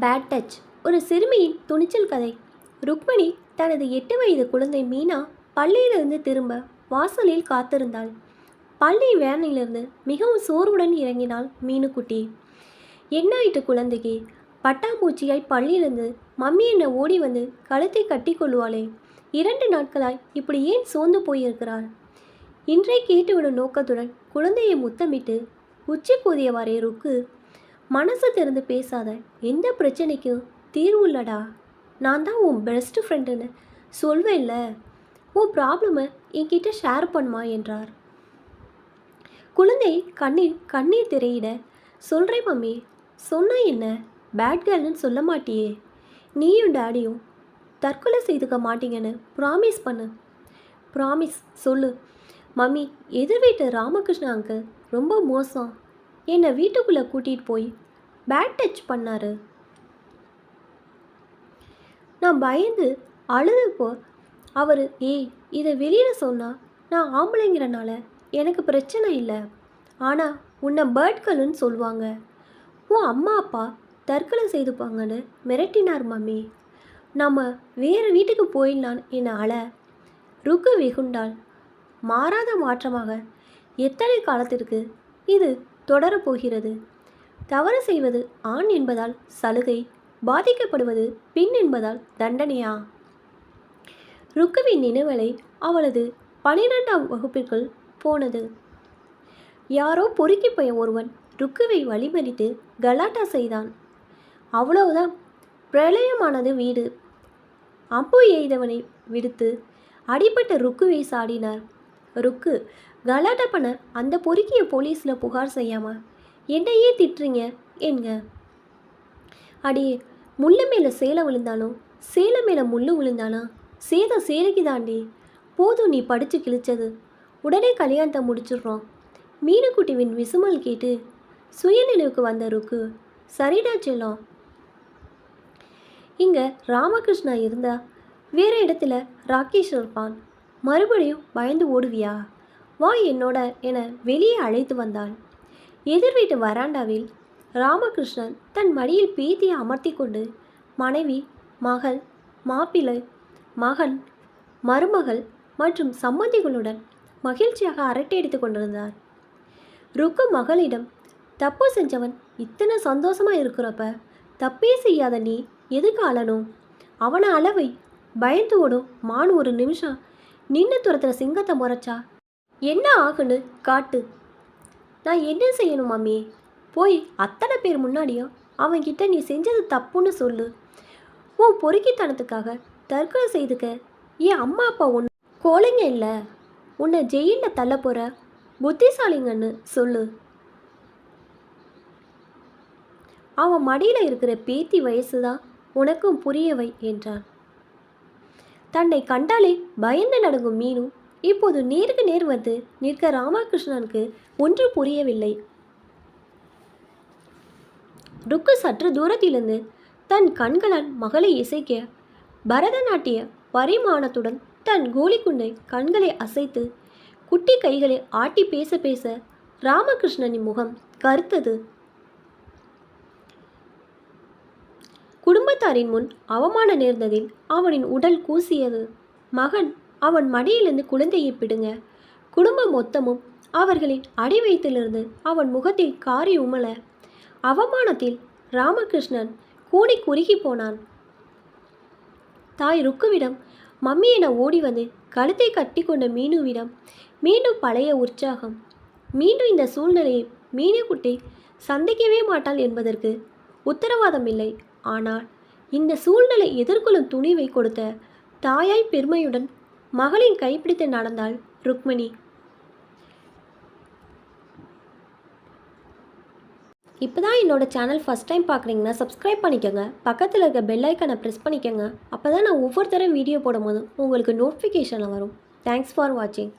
Bad touch ஒரு சிறுமியின் துணிச்சல் கதை. ருக்மணி தனது எட்டு வயது குழந்தை மீனா பள்ளியிலிருந்து திரும்ப வாசலில் காத்திருந்தாள். பள்ளி வேனிலிருந்து மிகவும் சோர்வுடன் இறங்கினாள் மீனுக்குட்டி. என்னாயிட்டு குழந்தைக்கு? பட்டாம்பூச்சியாய் பள்ளியிலிருந்து மம்மி என்னை ஓடி வந்து கழுத்தை கட்டி கொள்வாளே இரண்டு நாட்களாய் இப்படி ஏன் சோர்ந்து போயிருக்கிறாள்? இன்றே கேட்டுவிடும் நோக்கத்துடன் குழந்தையை முத்தமிட்டு உச்சி கூதியவாறே ருக்கு. மனசு திறந்து பேசாத எந்த பிரச்சனைக்கும் தீர்வு இல்லடா நான் தான் உன் பெஸ்ட் ஃப்ரெண்டுன்னு சொல்வேன்ல. உன் ப்ராப்ளமை என்கிட்ட ஷேர் பண்ணுமா என்றார். குழந்தை கண்ணீர் கண்ணீர் திரையிட சொல்கிறேன் மம்மி சொன்னா என்ன? பேட் கேர்ள்னு சொல்ல மாட்டியே. நீயும் டேடியும் தற்கொலை செய்துக்க மாட்டீங்கன்னு ப்ராமிஸ் பண்ணு. ப்ராமிஸ் சொல்லு. மம்மி எதிர் வீட்டு ராமகிருஷ்ண அங்கிள் ரொம்ப மோசம். என்னை வீட்டுக்குள்ளே கூட்டிகிட்டு போய் பேட் டச் பண்ணார். நான் பயந்து அழுதப்போ அவர் ஏய் இதை வெளியில் சொன்னால் நான் ஆம்பளைங்கிறனால எனக்கு பிரச்சனை இல்லை. ஆனால் உன்னை பேர்ட்களுன்னு சொல்லுவாங்க. உன் அம்மா அப்பா தற்கொலை செய்துப்பாங்கன்னு மிரட்டினார் மம்மி. நம்ம வேறு வீட்டுக்கு போயிடலான்னு என்னை அழ ருக்கு வெகுண்டால் மாறாத மாற்றமாக எத்தனை காலத்திற்கு இது தொடரப்போகிறது. தவறு செய்வது ஆண் என்பதால் சலுகை பாதிக்கப்படுவது பின் என்பதால் தண்டனையா? ருக்குவின் நினைவலை அவளது பனிரெண்டாம் வகுப்பிற்குள் போனது. யாரோ பொறுக்கி போய ஒருவன் ருக்குவை வழிமறித்து கலாட்டா செய்தான். அவ்வளவுதான். பிரளயமானது வீடு. அம்பு எய்தவனை விடுத்து அடிபட்ட ருக்குவை சாடினார். ருக்கு கலாட்டா பண்ண அந்த பொறுக்கிய போலீஸில் புகார் செய்யாமல் என்னையே திட்டுறீங்க? என்க? அடியே முள்ளு மேலே சேலை விழுந்தாலும் சேலை மேலே முள்ளு விழுந்தாலும் சேதம் சேலைக்கு தாண்டி போதும் நீ படித்து கிழிச்சது. உடனே கல்யாணத்தை முடிச்சிடுறோம். மீனுக்குட்டிவின் விசுமல் கேட்டு சுயநினைவுக்கு வந்த ருக்கு. சரிடா செல்லம். இங்கே ராமகிருஷ்ணா இருந்தா வேறு இடத்துல ராகேஷ் இருப்பான். மறுபடியும் பயந்து ஓடுவியா? வா என்னோட என வெளியே அழைத்து வந்தாள். எதிர் வீட்டு வராண்டாவில் ராமகிருஷ்ணன் தன் மடியில் பேத்தியை அமர்த்தி கொண்டு மனைவி மகள் மாப்பிள்ளை மகன் மருமகள் மற்றும் சம்மந்திகளுடன் மகிழ்ச்சியாக அரட்டை அடித்து கொண்டிருந்தார். ருக்கு மகளிடம் தப்பு செஞ்சவன் இத்தனை சந்தோஷமா இருக்கிறப்ப தப்பே செய்யாத நீ எதுக்கு அழணும் அவனை அளவை பயந்து ஓடும் மான் ஒரு நிமிஷம் நின்று துரத்துகிற சிங்கத்தை முறைச்சா என்ன ஆகுன்னு காட்டு. நான் என்ன செய்யணும் மம்மி போய் அத்தனை பேர் முன்னாடியும் அவன்கிட்ட நீ செஞ்சது தப்புன்னு சொல்லு. உன் பொறுக்கித்தனத்துக்காக தற்கொலை செய்துக்க. என் அம்மா அப்பா ஒன்று கோழைங்க இல்லை. உன்னை ஜெயிலில் தள்ள போகிற புத்திசாலிங்கன்னு சொல்லு. அவன் மடியில் இருக்கிற பேத்தி வயசு தான் உனக்கும் புரியவை என்றான். தன்னை கண்டாலே பயந்து நடங்கும் மீனும் இப்போது நேருக்கு நேர் வந்து நிற்க ராமகிருஷ்ணனுக்கு ஒன்று புரியவில்லை. ருக்கு சற்று தூரத்திலிருந்து தன் கண்களால் மகளை இசைக்க பரதநாட்டிய பரிமாணத்துடன் தன் கோலிக்குண்டை கண்களை அசைத்து குட்டி கைகளை ஆட்டி பேச பேச ராமகிருஷ்ணனின் முகம் கருத்தது. குடும்பத்தாரின் முன் அவமானம் நேர்ந்ததில் அவனின் உடல் கூசியது. மகன் அவன் மடியிலிருந்து குழந்தையை பிடுங்க. குடும்பம் மொத்தமும் அவர்களின் அடிவயத்திலிருந்து அவன் முகத்தில் காரி உமள. அவமானத்தில் ராமகிருஷ்ணன் கூடி குறுகி போனான். தாய் ருக்குவிடம் மம்மி என ஓடி வந்து கழுத்தை கட்டி கொண்ட மீனுவிடம் மீண்டும் பழைய உற்சாகம். மீண்டும் இந்த சூழ்நிலையை மீனுக்குட்டி சந்திக்கவே மாட்டாள் என்பதற்கு உத்தரவாதம் இல்லை. ஆனால் இந்த சூழ்நிலை எதிர்கொள்ளும் துணிவை கொடுத்த தாயாய் பெருமையுடன் மகளின் கைப்பிடித்து நடந்தாள் ருக்மணி. இப்போ தான் என்னோட சேனல் ஃபஸ்ட் டைம் பார்க்குறீங்கன்னா சப்ஸ்கிரைப் பண்ணிக்கோங்க. பக்கத்தில் இருக்க பெல் ஐக்கனை ப்ரெஸ் பண்ணிக்கோங்க. அப்போ தான் நான் ஒவ்வொரு வீடியோ போடும்போது உங்களுக்கு நோட்டிஃபிகேஷனில் வரும். தேங்க்ஸ் ஃபார் வாட்சிங்